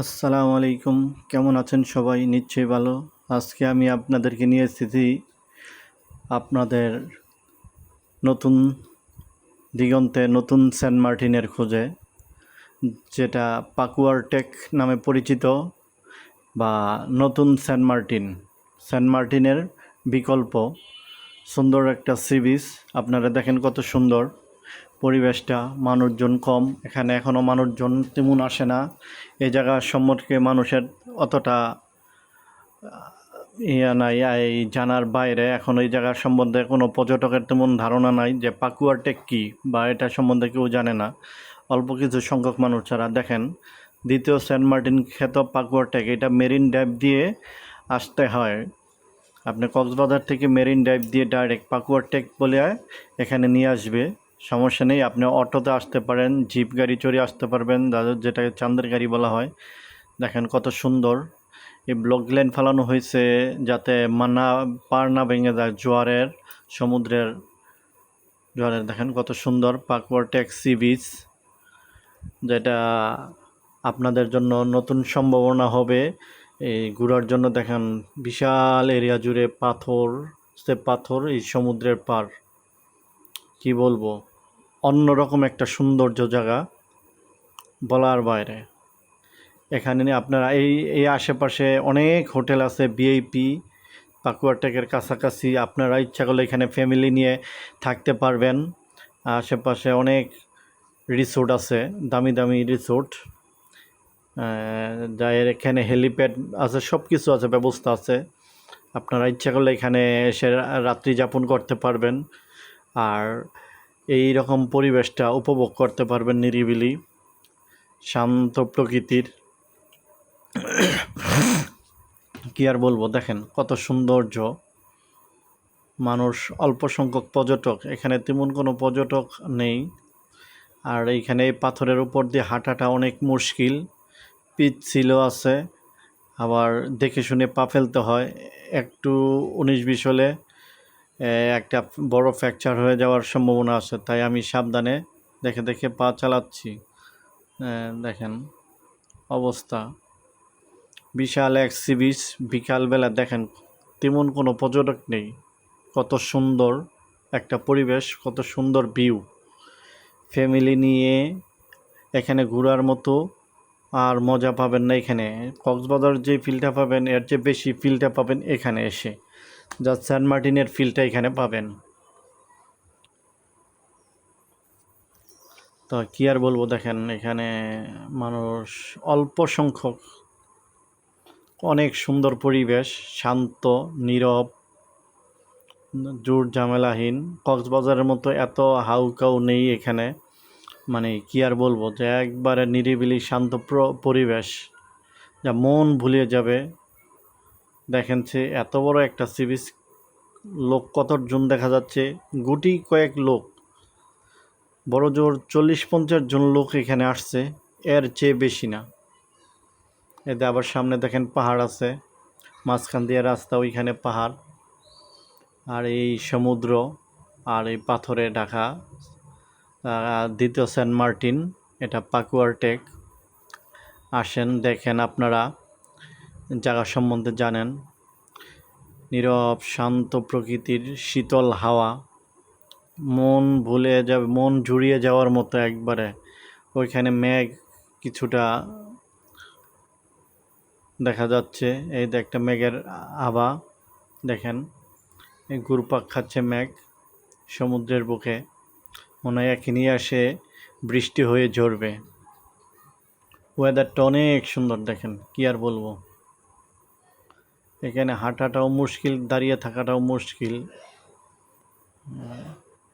আসসালামু আলাইকুম। কেমন আছেন সবাই? নিশ্চয়ই ভালো। আজকে আমি আপনাদেরকে নিয়ে এসেছি আপনাদের নতুন দিগন্তে নতুন সেন্ট মার্টিনের খোঁজে, যেটা পাকুয়ার টেক নামে পরিচিত বা নতুন সেন্ট মার্টিন। সেন্ট মার্টিনের বিকল্প, সুন্দর একটা সি বিচ। আপনারা দেখেন কত সুন্দর। পরিবেশটা, মানুষজন কম। এখানে এখনও মানুষজন তেমন আসে না। এই জায়গা সম্পর্কে মানুষের অতটা ইয়া নাই। এই জানার বাইরে এখন এই জায়গার সম্বন্ধে কোনো পর্যটকের তেমন ধারণা নাই যে পাকুয়ার টেক কী বা এটা সম্বন্ধে কেউ জানে না। অল্প কিছু সংখ্যক মানুষ ছাড়া দেখেন। দ্বিতীয় সেন্ট মার্টিন খ্যাত পাকুয়ার টেক, এটা মেরিন ড্রাইভ দিয়ে আসতে হয়। আপনি কক্সবাজার থেকে মেরিন ড্রাইভ দিয়ে ডাইরেক্ট পাকুয়ার টেক বলে এখানে নিয়ে আসবে। সমস্যা নেই, আপনি অটোতে আসতে পারেন, জিপ গাড়ি চড়ে আসতে পারবেন যেটাকে চান্দের গাড়ি বলা হয়। দেখেন কত সুন্দর। এই ব্লক লেন ফেলানো হয়েছে যাতে মানা, পার না ভেঙে যায় জোয়ারের, সমুদ্রের। জোয়ারের, দেখেন কত সুন্দর পাকুয়ার ট্যাক্সি বিচ, যেটা আপনাদের জন্য নতুন সম্ভাবনা হবে। এই ঘোরার জন্য দেখেন বিশাল এরিয়া জুড়ে পাথর, সে পাথর এই সমুদ্রের পার। কি বলব, অন্যরকম একটা সৌন্দর্য জায়গা বলার বাইরে। এখানে আপনারা এই এই আশেপাশে অনেক হোটেল আছে বিআইপি পাকুয়াটেকের কাছাকাছি। আপনারা ইচ্ছা করলে এখানে ফ্যামিলি নিয়ে থাকতে পারবেন। আশেপাশে অনেক রিসোর্ট আছে, দামি দামি রিসোর্ট যার এখানে হেলিপ্যাড আছে সব কিছু আছে, ব্যবস্থা আছে। আপনারা ইচ্ছা করলে এখানে এসে রাত্রি যাপন করতে পারবেন। আর এই রকম পরিবেশটা উপভোগ করতে পারবেন নিরিবিলি, শান্ত প্রকৃতির। কি আর বলব, দেখেন কত সৌন্দর্য। মানুষ অল্প সংখ্যক পর্যটক, এখানে তেমন কোনো পর্যটক নেই। আর এইখানে এই পাথরের উপর দিয়ে হাঁটাটা অনেক মুশকিল। পিচ ছিল আছে, আবার দেখে শুনে পা ফেলতে হয়, একটু উনিশ বিশ হলে একটা বড় ফ্র্যাকচার হয়ে যাওয়ার সম্ভাবনা আছে, তাই আমি সাবধানে দেখে দেখে পা চালাচ্ছি। দেখেন অবস্থা। বিশাল এক সি বিচ বিকালবেলা দেখেন তেমন কোনো পর্যটক নেই। কত সুন্দর একটা পরিবেশ, কত সুন্দর ভিউ ফ্যামিলি নিয়ে এখানে ঘোরার মতো আর মজা পাবেন না এখানে। কক্সবাজার যে ফিলটা পাবেন, এর চেয়ে বেশি ফিলটা পাবেন এখানে এসে। যা সেন্ট মার্টিনের ফিলটা এখানে পাবেন। তো কী আর বলব দেখেন, এখানে মানুষ অল্প সংখ্যক, অনেক সুন্দর পরিবেশ, শান্ত, নীরব, জোর ঝামেলাহীন, কক্সবাজারের মতো এত হাউকাউ নেই এখানে। মানে কি আর বলব যে একবারে নিরিবিলি শান্ত পরিবেশ, যা মন ভুলিয়ে যাবে। দেখেন সে এত বড় একটা সিবিস লোক কতজন দেখা যাচ্ছে, গুটি কয়েক লোক, বড় জোর চল্লিশ পঞ্চাশ জন লোক এখানে আসছে, এর চেয়ে বেশি না। এতে আবার সামনে দেখেন পাহাড় আছে, মাঝখান দিয়ে রাস্তা, ওইখানে পাহাড়, আর এই সমুদ্র, আর এই পাথরে ঢাকা দ্বিতীয় সেন্ট মার্টিন, এটা পাকুয়ার টেক। আসেন, দেখেন আপনারা জায়গা সম্বন্ধে জানেন, নীরব, শান্ত প্রকৃতির শীতল হাওয়া, মন ভুলে যাবে, মন জুড়িয়ে যাওয়ার মতো একবারে ওইখানে মেঘ কিছুটা দেখা যাচ্ছে। এই একটা মেঘের আভা, দেখেন, এই ঘুরপাক খাচ্ছে মেঘ সমুদ্রের বুকে। মনে হয় নিয়ে আসে বৃষ্টি হয়ে ঝরবে। ওয়েদারটা অনেক সুন্দর, দেখেন, কি আর বলব। এখানে হাঁটাটাও মুশকিল, দাঁড়িয়ে থাকাটাও মুশকিল।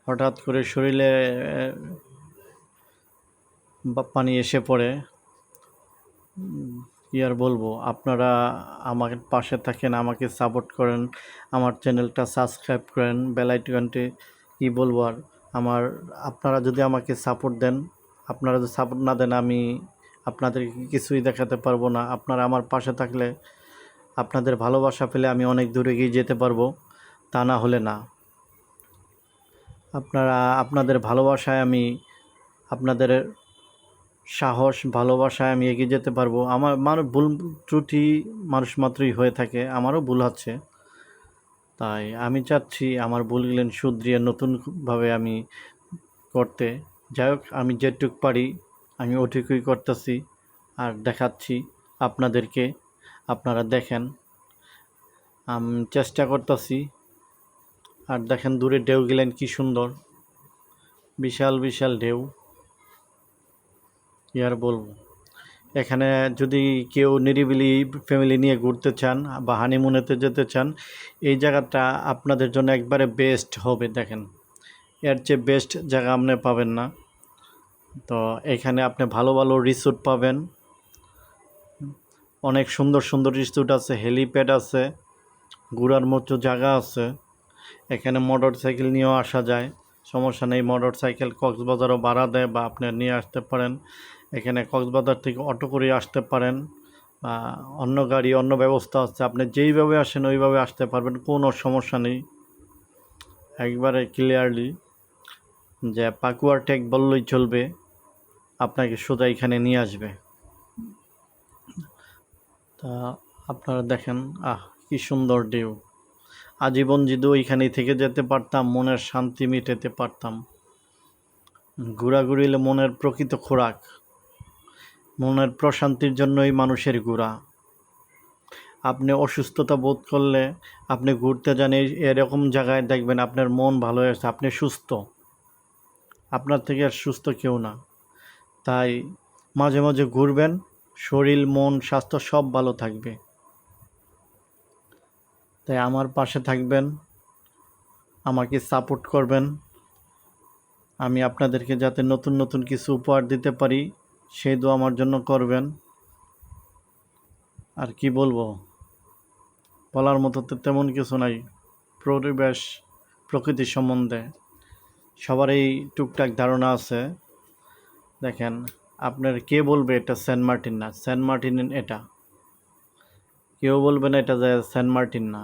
হঠাৎ করে শরীরে পানি এসে পড়ে। কি আর বলব, আপনারা আমাকে পাশে থাকেন, আমাকে সাপোর্ট করেন, আমার চ্যানেলটা সাবস্ক্রাইব করেন বেলাইটনটি কি বলব আর, আমার, আপনারা যদি আমাকে সাপোর্ট দেন, আপনারা যদি সাপোর্ট না দেন, আমি আপনাদেরকে কিছুই দেখাতে পারব না। আপনারা আমার পাশে থাকলে আপনাদের ভালোবাসা পেলে আমি অনেক দূরে গিয়ে যেতে পারব, তা না হলে না। আপনারা, আপনাদের ভালোবাসায় আমি, আপনাদের সাহস, ভালোবাসায় আমি এগিয়ে যেতে পারব। আমার মানুষ ভুল ত্রুটি মানুষ মাত্রই হয়ে থাকে, আমারও ভুল আছে তাই আমি চাচ্ছি আমার ভুলগুলো শুধরিয়ে নতুনভাবে আমি করতে। যাই হোক, আমি যেটুক পারি, আমি ওটুকুই করতেছি, আর দেখাচ্ছি আপনাদেরকে। আপনারা দেখেন। আমি, চেষ্টা করতেছি। আর দেখেন দূরে ঢেউ গেলেন কি সুন্দর। বিশাল বিশাল ঢেউ। আর বলব? এখানে যদি কেউ নিরিবিলি ফ্যামিলি নিয়ে ঘুরতে চান বা হানিমুনেতে যেতে চান, এই জায়গাটা আপনাদের জন্য একবারে বেস্ট হবে, দেখেন। এর চেয়ে বেস্ট জায়গা আপনি পাবেন না। তো এখানে আপনি ভালো ভালো রিসোর্ট পাবেন। অনেক সুন্দর সুন্দর রিসোর্ট আছে হেলিপ্যাড আছে ঘোরার মতো জায়গা আছে। এখানে মোটর সাইকেল নিয়েও আসা যায়। সমস্যা নেই মোটর সাইকেল কক্সবাজারও ভাড়া দেয় বা আপনি নিয়ে আসতে পারেন। এখানে কক্সবাজার থেকে অটো করে আসতে পারেন। বা অন্য গাড়ি, অন্য ব্যবস্থা আছে। আপনি যেইভাবে আসেন, ওইভাবে আসতে পারবেন, কোনো সমস্যা নেই। একবারে ক্লিয়ারলি যে পাকুয়ার টেক বললেই চলবে, আপনাকে সোজা এখানে নিয়ে আসবে। তা আপনারা দেখেন, আহ, কি সুন্দর ঢেউ। আজীবন যদি ওইখানেই থেকে যেতে পারতাম, মনের শান্তি মেটাতে পারতাম। ঘোরাঘুরি হলো মনের প্রকৃত খোরাক, মনের প্রশান্তির জন্যই মানুষের ঘোরা। আপনি অসুস্থতা বোধ করলে আপনি ঘুরতে যান এরকম জায়গায় দেখবেন আপনার মন ভালো হয়েছে, আপনি সুস্থ। আপনার থেকে আর সুস্থ কেউ না। তাই মাঝে মাঝে ঘুরবেন শরীর, মন, স্বাস্থ্য সব ভালো থাকবে। তাই আমার পাশে থাকবেন, আমাকে সাপোর্ট করবেন। আমি আপনাদেরকে যাতে নতুন নতুন কিছু উপহার দিতে পারি, সেই দোয়া আমার জন্য করবেন। আর কি বলব? বলার মতো তো তেমন কিছু নাই, পরিবেশ, প্রকৃতি সম্বন্ধে। সবারই টুকটাক ধারণা আছে। দেখেন আপনার কে বলবে এটা সেন্ট মার্টিন না? সেন্ট মার্টিন এটা। কেউ বলবে না এটা যায় সেন্ট মার্টিন না।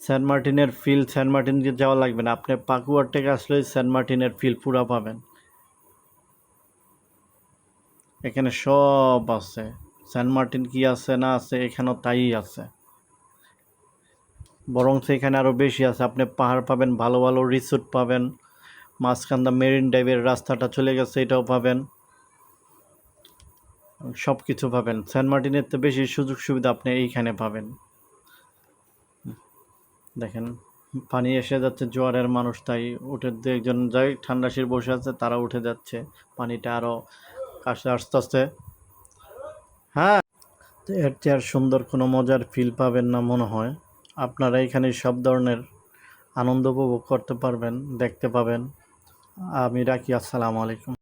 সেন্ট মার্টিনের ফিল, সেন্ট মার্টিন দিয়ে যাওয়া লাগবে না। আপনি পাকুয়ার থেকে আসলে সেন্ট মার্টিনের ফিল পুরা পাবেন। এখানে সব আছে। সেন্ট মার্টিন কি আছে, না আছে, এখানেও তাই আছে। বরং এখানে আরও বেশি আছে। আপনি পাহাড় পাবেন, ভালো ভালো রিসোর্ট পাবেন। মাঝখান্দা মেরিন ড্রাইভের রাস্তাটা চলে গেছে, এটাও পাবেন সব কিছু পাবেন সেন্ট মার্টিনের তো বেশি সুযোগ সুবিধা আপনি এইখানে পাবেন দেখেন, পানি এসে যাচ্ছে, জোয়ারের মানুষ তাই উঠে দু একজন যাই, ঠান্ডা শির বসে আছে, তারা উঠে যাচ্ছে। পানিটা আরও কাছে আস্তে আস্তে। হ্যাঁ তো এর চেয়ে আর সুন্দর কোনো মজার ফিল পাবেন না মনে হয়। আপনারা এখানে সব ধরনের আনন্দ উপভোগ করতে পারবেন, দেখতে পাবেন। আমি রাখি আসসালামু আলাইকুম।